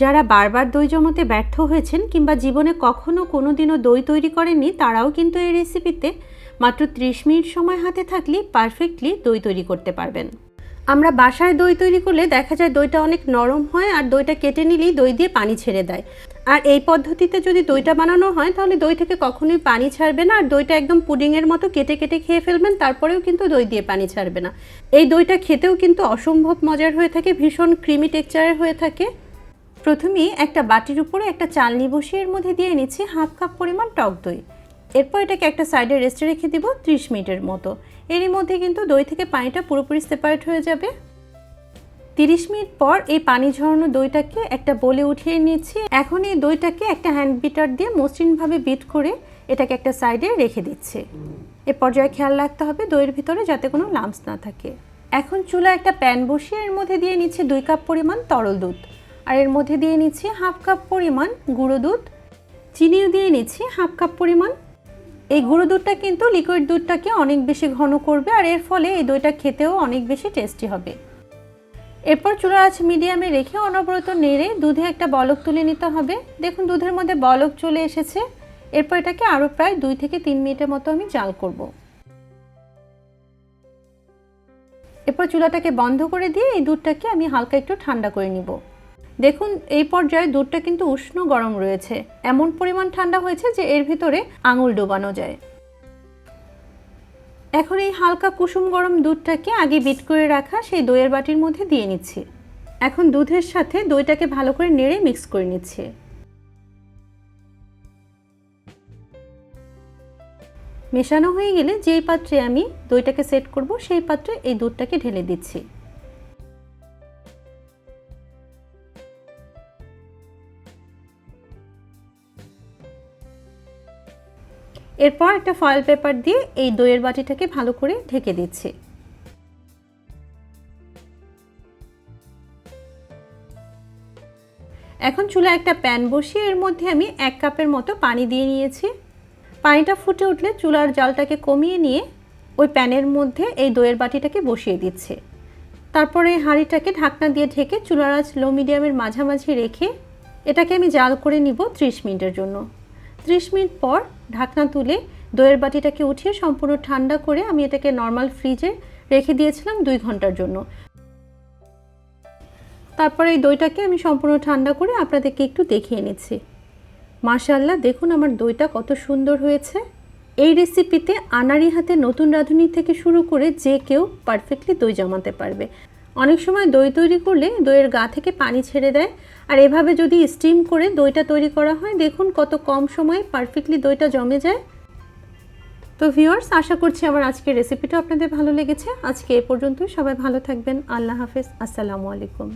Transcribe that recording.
যারা বারবার দই জমাতে ব্যর্থ হয়েছেন কিংবা জীবনে কখনও কোনো দিনও দই তৈরি করেননি, তারাও কিন্তু এই রেসিপিতে মাত্র 30 মিনিট সময় হাতে থাকলে পারফেক্টলি দই তৈরি করতে পারবেন। আমরা বাসায় দই তৈরি করলে দেখা যায় দইটা অনেক নরম হয় আর দইটা কেটে নিলেই দই দিয়ে পানি ছেড়ে দেয়। আর এই পদ্ধতিতে যদি দইটা বানানো হয়, তাহলে দই থেকে কখনোই পানি ছাড়বে না আর দইটা একদম পুডিংয়ের মতো কেটে কেটে খেয়ে ফেলবেন, তারপরেও কিন্তু দই দিয়ে পানি ছাড়বে না। এই দইটা খেতেও কিন্তু অসম্ভব মজার হয়ে থাকে, ভীষণ ক্রিমি টেক্সচারের হয়ে থাকে। প্রথমেই একটা বাটির উপরে একটা চালনি বসিয়ে এর মধ্যে দিয়ে নিচ্ছি হাফ কাপ পরিমাণ টক দই। এরপর এটাকে একটা সাইডে রেস্টে রেখে দিব ত্রিশ মিনিটের মতো। এরই মধ্যে কিন্তু দই থেকে পানিটা পুরোপুরি সেপারেট হয়ে যাবে। তিরিশ মিনিট পর এই পানি ঝরানো দইটাকে একটা বলে উঠিয়ে নিচ্ছি। এখন এই দইটাকে একটা হ্যান্ড বিটার দিয়ে মসৃণভাবে বিট করে এটাকে একটা সাইডে রেখে দিচ্ছে। এ পর্যায়ে খেয়াল রাখতে হবে দইয়ের ভিতরে যাতে কোনো লাম্পস না থাকে। এখন চুলা একটা প্যান বসিয়ে এর মধ্যে দিয়ে নিচ্ছে দুই কাপ পরিমাণ তরল দুধ। আর এর মধ্যে দিয়ে নিচ্ছি হাফ কাপ পরিমাণ গুঁড়ো দুধ। চিনিও দিয়ে নিচ্ছি হাফ কাপ পরিমাণ। এই গুঁড়ো দুধটা কিন্তু লিকুইড দুধটাকে অনেক বেশি ঘন করবে আর এর ফলে এই দইটা খেতেও অনেক বেশি টেস্টি হবে। এরপর চুলার আছে মিডিয়ামে রেখে অনবরত নেড়ে দুধে একটা বলক তুলে নিতে হবে। দেখুন দুধের মধ্যে বলক চলে এসেছে। এরপর এটাকে আরও প্রায় দুই থেকে তিন মিনিটের মতো আমি জাল করব। এরপর চুলাটাকে বন্ধ করে দিয়ে এই দুধটাকে আমি হালকা একটু ঠান্ডা করে নিব। দেখুন, এই পর্যায়ে দুধটা কিন্তু উষ্ণ গরম রয়েছে। এমন পরিমাণ ঠান্ডা হয়েছে যে এর ভিতরে আঙুল ডোবানো যায়। এখন এই হালকা কুসুম গরম দুধটাকে আগে বিট করে রাখা, সেই দইয়ের বাটির মধ্যে দিয়ে নিচ্ছি। এখন দুধের সাথে দইটাকে ভালো করে নেড়ে মিক্স করে নিচ্ছি। মেশানো হয়ে গেলে যেই পাত্রে আমি দইটাকে সেট করব, সেই পাত্রে এই দুধটাকে ঢেলে দিচ্ছি। এরপর একটা ফয়েল পেপার দিয়ে এই দইয়ের বাটিটাকে ভালো করে ঢেকে দিচ্ছি। এখন চুলা একটা প্যান বসিয়ে এর মধ্যে আমি এক কাপের মতো পানি দিয়ে নিয়েছি। পানিটা ফুটে উঠলে চুলার জালটাকে কমিয়ে নিয়ে ওই প্যানের মধ্যে এই দইয়ের বাটিটাকে বসিয়ে দিচ্ছে। তারপরে হাঁড়িটাকে ঢাকনা দিয়ে ঢেকে চুলার আঁচ লো মিডিয়ামের মাঝামাঝি রেখে এটাকে আমি জাল করে নিব ত্রিশ মিনিটের জন্য। ত্রিশ মিনিট পর ঢাকনা তুলে দইয়ের বাটিটাকে উঠিয়ে সম্পূর্ণ ঠান্ডা করে আমি এটাকে নর্মাল ফ্রিজে রেখে দিয়েছিলাম দুই ঘণ্টার জন্য। তারপরে এই দইটাকে আমি সম্পূর্ণ ঠান্ডা করে আপনাদেরকে একটু দেখিয়ে নিচ্ছি। মাশাল্লাহ দেখুন আমার দইটা কত সুন্দর হয়েছে। এই রেসিপিতে আনারি হাতে নতুন রাঁধুনি থেকে শুরু করে যে কেউ পারফেক্টলি দই জমাতে পারবে। অনেক সময় দই তৈরি করলে দইয়ের গা থেকে পানি ছেড়ে দেয়। আর এভাবে যদি স্টিম করে দইটা তৈরি করা হয়, দেখুন কত কম সময়ে পারফেক্টলি দইটা জমে যায়। তো ভিউয়ার্স, আশা করছি আমার আজকের রেসিপিটা আপনাদের ভালো লেগেছে। আজকে এ পর্যন্ত সবাই ভালো থাকবেন। আল্লাহ হাফেজ। আসসালামু আলাইকুম।